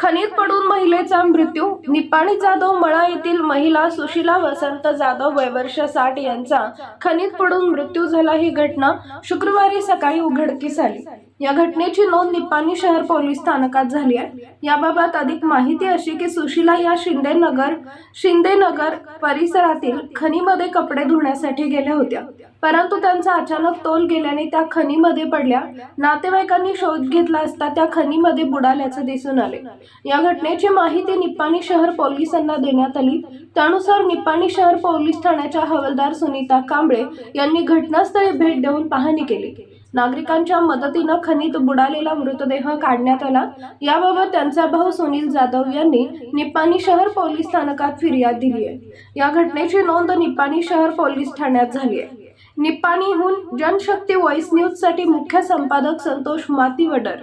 खनित पडून महिलेचा मृत्यू निपाणी जाधव मळा येथील महिला सुशीला वसंत जाधव वयवर्ष साठ यांचा खनित पडून मृत्यू झाला ही घटना शुक्रवारी सकाळी उघडकीस आली. या घटनेची नोंद निपाणी शहर पोलीस स्थानकात झाली आहे. याबाबत अधिक माहिती अशी की सुशीला या शिंदेनगर शिंदेनगर परिसरातील खनीमध्ये कपडे धुण्यासाठी गेल्या होत्या. परंतु त्यांचा अचानक तोल गेल्याने त्या खनीमध्ये पडल्या. नातेवाईकांनी शोध घेतला असता त्या खनीमध्ये बुडाल्याचे दिसून आले. या घटनेची माहिती निप्पाणी शहर पोलिसांना देण्यात आली. त्यानुसार निप्पाणी शहर पोलीस ठाण्याच्या हवालदार सुनीता कांबळे यांनी घटनास्थळी भेट देऊन पाहणी केली. नागरिकांच्या मदतीनं खनित बुडालेला मृतदेह काढण्यात आला. याबाबत त्यांचा भाऊ सुनील जाधव यांनी निप्पाणी शहर पोलीस स्थानकात फिर्याद दिली आहे. या घटनेची नोंद निप्पाणी शहर पोलीस ठाण्यात झाली आहे. निप्पाणीहून जनशक्ती व्हॉइस न्यूजसाठी मुख्य संपादक संतोष मातीवडर.